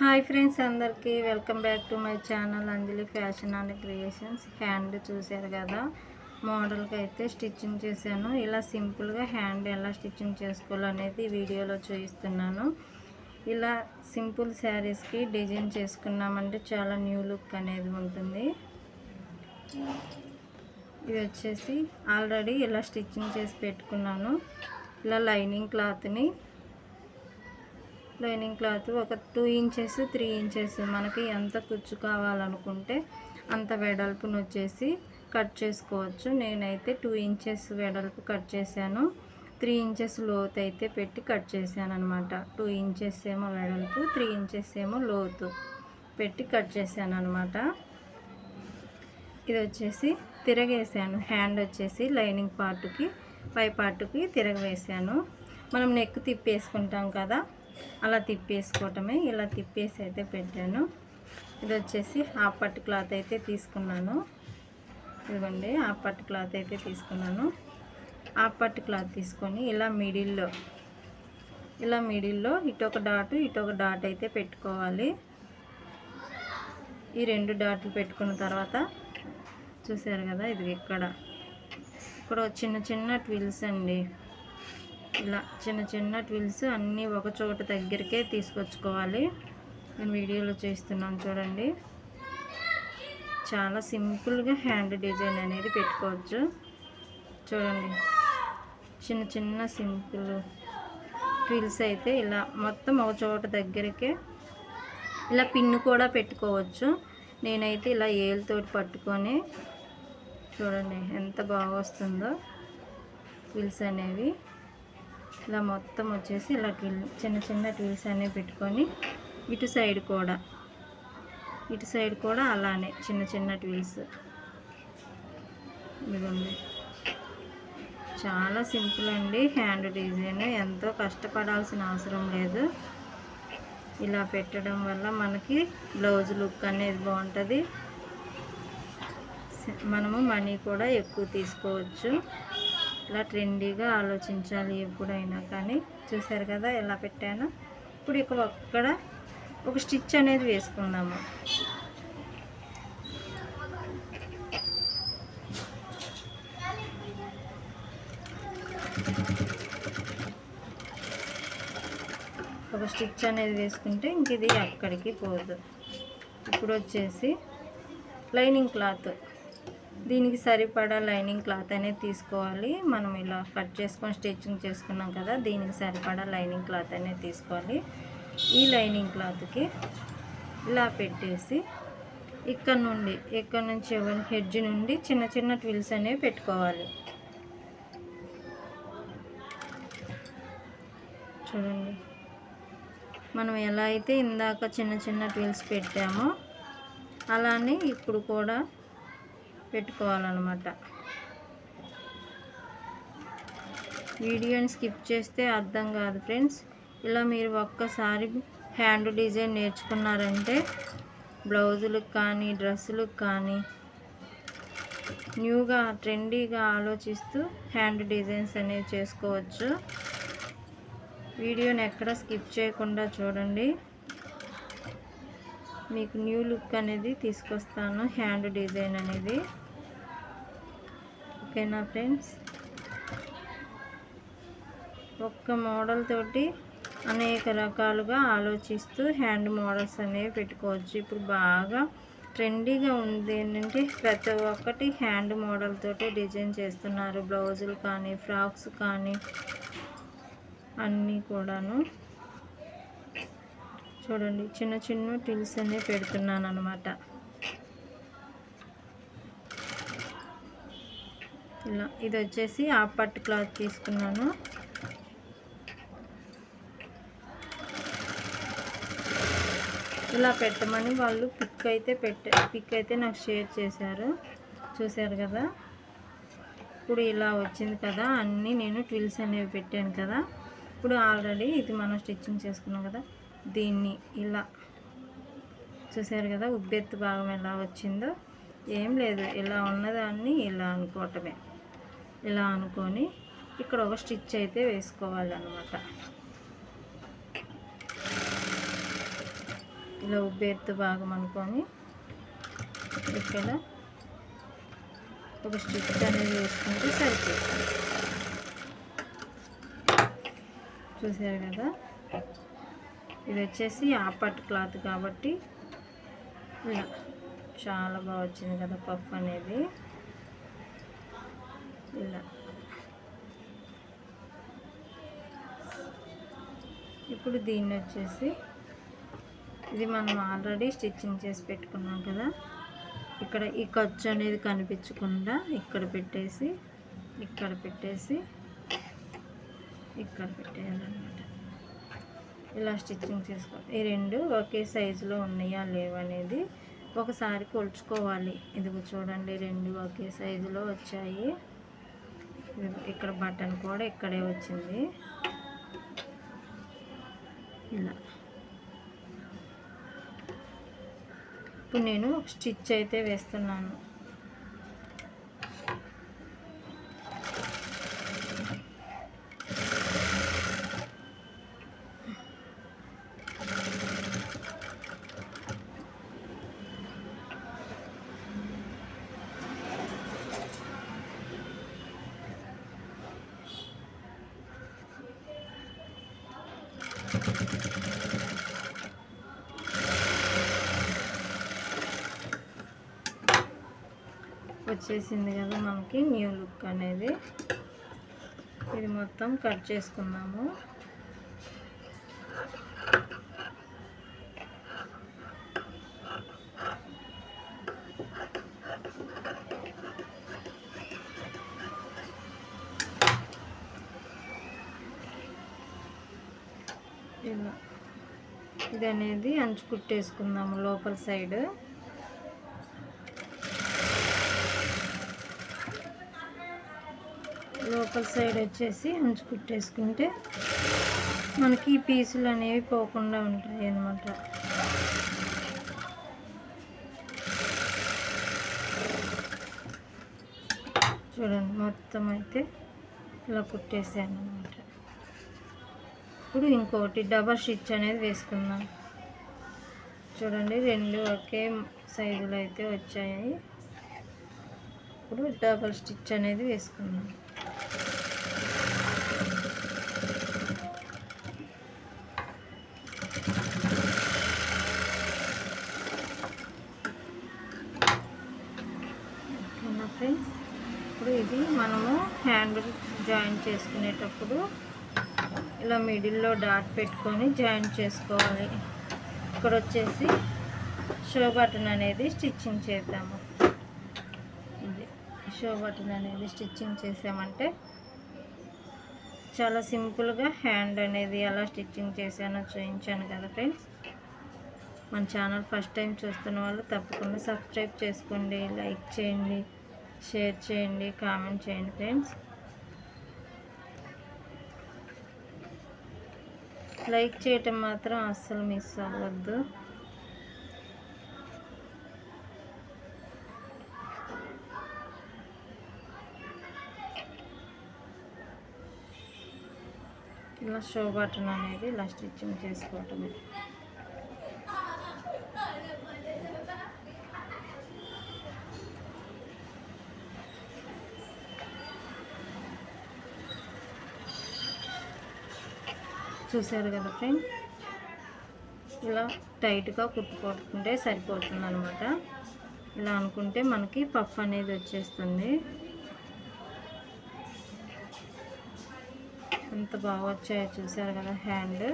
Hi friends అందరికీ welcome back to my channel Anjali fashion and creations. Hand చూశారు కదా మోడల్కి అయితే స్టిచ్చింగ్ చేశాను. ఇలా సింపుల్గా హ్యాండ్ ఎలా స్టిచ్చింగ్ చేసుకోవాలనేది వీడియోలో చూపిస్తున్నాను. ఇలా సింపుల్ శారీస్కి డిజైన్ చేసుకున్నామంటే చాలా న్యూ లుక్ అనేది ఉంటుంది. ఇది వచ్చేసి ఆల్రెడీ ఇలా స్టిచ్చింగ్ చేసి పెట్టుకున్నాను. ఇలా లైనింగ్ క్లాత్ని లైనింగ్ క్లాత్ ఒక టూ ఇంచెస్ త్రీ ఇంచెస్ మనకి ఎంత కుచ్చు కావాలనుకుంటే అంత వెడల్పును వచ్చేసి కట్ చేసుకోవచ్చు. నేనైతే టూ ఇంచెస్ వెడల్పు కట్ చేశాను. త్రీ ఇంచెస్ లోతు అయితే పెట్టి కట్ చేశాను అనమాట టూ ఇంచెస్ ఏమో వెడల్పు త్రీ ఇంచెస్ ఏమో లోతు పెట్టి కట్ చేశాను అనమాట ఇది వచ్చేసి తిరగేసాను హ్యాండ్ వచ్చేసి లైనింగ్ పార్ట్కి పై పార్ట్కి తిరగవేసాను మనం నెక్ తిప్పేసుకుంటాం కదా అలా తిప్పేసుకోవటమే ఇలా తిప్పేసి అయితే పెట్టాను. ఇది వచ్చేసి హాఫ్ పట్టు క్లాత్ అయితే తీసుకున్నాను. ఇదిగోండి హాఫ్ పట్టు క్లాత్ అయితే తీసుకున్నాను. హాఫ్ పట్టు క్లాత్ తీసుకొని ఇలా మిడిల్లో ఇలా మిడిల్లో ఇటొక డాటు ఇటొక డాట్ అయితే పెట్టుకోవాలి. ఈ రెండు డాట్లు పెట్టుకున్న తర్వాత చూసారు కదా ఇది ఇక్కడ ఇక్కడ చిన్న చిన్న ట్విల్స్ అండి. ఇలా చిన్న చిన్న ట్విల్స్ అన్నీ ఒక చోట దగ్గరికే తీసుకొచ్చుకోవాలి. నేను వీడియోలో చేస్తున్నాను చూడండి. చాలా సింపుల్గా హ్యాండ్ డిజైన్ అనేది పెట్టుకోవచ్చు. చూడండి. చిన్న చిన్న సింపుల్ ట్విల్స్ అయితే ఇలా మొత్తం ఒక చోట దగ్గరికే ఇలా పిన్ను కూడా పెట్టుకోవచ్చు. నేనైతే ఇలా ఏలుతోటి పట్టుకొని చూడండి ఎంత బాగా వస్తుందో ట్విల్స్ అనేవి. ఇలా మొత్తం వచ్చేసి ఇలా చిన్న చిన్న ట్విల్స్ అనేవి పెట్టుకొని ఇటు సైడ్ కూడా. ఇటు సైడ్ కూడా అలానే చిన్న చిన్న ట్విల్స్ ఇదిగోండి. చాలా సింపుల్ అండి హ్యాండ్ డిజైన్. ఎంతో కష్టపడాల్సిన అవసరం లేదు. ఇలా పెట్టడం వల్ల మనకి బ్లౌజ్ లుక్ అనేది బాగుంటుంది. మనము మనీ కూడా ఎక్కువ తీసుకోవచ్చు. ఇలా ట్రెండీగా ఆలోచించాలి ఎప్పుడైనా కానీ. చూసారు కదా ఎలా పెట్టాను? ఇప్పుడు ఇక అక్కడ ఒక స్టిచ్ అనేది వేసుకుందాము. ఒక స్టిచ్ అనేది వేసుకుంటే ఇంక ఇది అక్కడికి పోదు. ఇప్పుడు వచ్చేసి లైనింగ్ క్లాత్. దీనికి సరిపడా లైనింగ్ క్లాత్ అనేది తీసుకోవాలి. మనం ఇలా కట్ చేసుకొని స్టిచ్చింగ్ చేసుకున్నాం కదా దీనికి సరిపడా లైనింగ్ క్లాత్ అనేది తీసుకోవాలి. ఈ లైనింగ్ క్లాత్కి ఇలా పెట్టేసి ఇక్కడ నుండి ఇక్కడ నుంచి హెడ్జ్ నుండి చిన్న చిన్న ట్విల్స్ అనేవి పెట్టుకోవాలి. చూడండి. మనం ఎలా అయితే ఇందాక చిన్న చిన్న ట్విల్స్ పెట్టామో అలానే ఇప్పుడు కూడా పెట్టుకోవాలన్నమాట. వీడియోని స్కిప్ చేస్తే అర్థం కాదు ఫ్రెండ్స్. ఇలా మీరు ఒక్కసారి హ్యాండ్ డిజైన్ నేర్చుకున్నారంటే బ్లౌజులకు కానీ డ్రెస్సులకు కానీ న్యూగా ట్రెండీగా ఆలోచిస్తూ హ్యాండ్ డిజైన్స్ అనేవి చేసుకోవచ్చు. వీడియోని ఎక్కడ స్కిప్ చేయకుండా చూడండి. మీకు న్యూ లుక్ అనేది తీసుకొస్తాను హ్యాండ్ డిజైన్ అనేది. ఓకేనా ఫ్రెండ్స్? ఒక్క మోడల్ తోటి అనేక రకాలుగా ఆలోచిస్తూ హ్యాండ్ మోడల్స్ అనేవి పెట్టుకోవచ్చు. ఇప్పుడు బాగా ట్రెండీగా ఉంది ఏంటంటే ప్రతి ఒక్కటి హ్యాండ్ మోడల్ తోటి డిజైన్ చేస్తున్నారు. బ్లౌజులు కానీ ఫ్రాక్స్ కానీ అన్నీ కూడాను. చూడండి చిన్న చిన్న టిల్స్ అనేవి పెడుతున్నాను అనమాట ఇలా ఇది వచ్చేసి ఆ పట్టు క్లాత్ తీసుకున్నాను. ఇలా పెట్టమని వాళ్ళు పిక్ అయితే పెట్ట పిక్ అయితే నాకు షేర్ చేశారు. చూశారు కదా? ఇప్పుడు ఇలా వచ్చింది కదా? అన్నీ నేను ట్విల్స్ అనేవి పెట్టాను కదా? ఇప్పుడు ఆల్రెడీ ఇది మనం స్టిచ్చింగ్ చేసుకున్నాం కదా? దీన్ని ఇలా. చూశారు కదా? ఉబ్బెత్తు భాగం ఎలా వచ్చిందో? ఏం లేదు. ఇలా ఉన్నదాన్ని ఇలా అనుకోవటమే. ఇలా అనుకొని ఇక్కడ ఒక స్టిచ్ అయితే వేసుకోవాలన్నమాట. ఇలా ఉబ్బేర్తు భాగం అనుకొని ఇక్కడ ఒక స్టిచ్ అనేది వేసుకుంటే సరిపోతుంది. చూసారు కదా? ఇది వచ్చేసి ఆపట్ క్లాత్ కాబట్టి ఇలా చాలా బాగా వచ్చింది కదా పఫ్ అనేది. ఇలా ఇప్పుడు దీన్ని వచ్చేసి ఇది మనం ఆల్రెడీ స్టిచ్చింగ్ చేసి పెట్టుకున్నాం కదా. ఇక్కడ ఈ ఖర్చు అనేది కనిపించకుండా ఇక్కడ పెట్టేసి ఇక్కడ పెట్టేసి ఇక్కడ పెట్టేయాలన్నమాట. ఇలా స్టిచ్చింగ్ చేసుకో ఈ రెండు ఒకే సైజులో ఉన్నాయా లేవనేది ఒకసారి కొలుచుకోవాలి. ఇదిగో చూడండి రెండు ఒకే సైజులో వచ్చాయి. ఇక్కడ బటన్ కూడా ఇక్కడే వచ్చింది. ఇలా. ఇప్పుడు నేను ఒక స్టిచ్ అయితే వేస్తున్నాను. వచ్చేసింది కదా మనకి న్యూ లుక్ అనేది. ఇది మొత్తం కట్ చేసుకుందాము. ఇలా. ఇది అనేది అంచు కుట్టేసుకుందాము లోపల సైడ్ లోపల సైడ్ వచ్చేసి అంచు కుట్టేసుకుంటే మనకి ఈ పీసులు అనేవి పోకుండా ఉంటాయి అన్నమాట. చూడండి మొత్తం అయితే ఇలా కుట్టేసాను అనమాట ఇప్పుడు ఇంకోటి డబల్ స్టిచ్ అనేది వేసుకుందాం. చూడండి రెండు ఒకే సైజులో అయితే వచ్చాయి. ఇప్పుడు డబల్ స్టిచ్ అనేది వేసుకున్నాను ఓకేనా ఫ్రెండ్స్ ఇప్పుడు ఇది మనము హ్యాండ్ జాయిన్ చేసుకునేటప్పుడు ఇలా మిడిల్లో డాట్ పెట్టుకొని జాయిన్ చేసుకోవాలి. ఇక్కడ వచ్చేసి షో బటన్ అనేది స్టిచ్చింగ్ చేద్దాము. ఇది షో బటన్ అనేది స్టిచ్చింగ్ చేసామంటే చాలా సింపుల్గా హ్యాండ్ అనేది ఎలా స్టిచ్చింగ్ చేశానో చూపించాను కదా ఫ్రెండ్స్. మన ఛానల్ ఫస్ట్ టైం చూస్తున్న వాళ్ళు తప్పకుండా సబ్స్క్రైబ్ చేసుకోండి లైక్ చేయండి. షేర్ చేయండి కామెంట్ చేయండి ఫ్రెండ్స్. లైక్ చేయటం మాత్రం అస్సలు మిస్ అవ్వద్దు. ఇలా షో బటన్ అనేది ఇలా స్టిచ్చింగ్ చేసుకోవటమే. చూసారు కదా ఫ్రెండ్? ఇలా టైట్గా కుట్టుకుంటే సరిపోతుంది అనమాట ఇలా అనుకుంటే మనకి పఫ్ అనేది వచ్చేస్తుంది. ఎంత బాగా వచ్చాయో చూసారు కదా హ్యాండ్.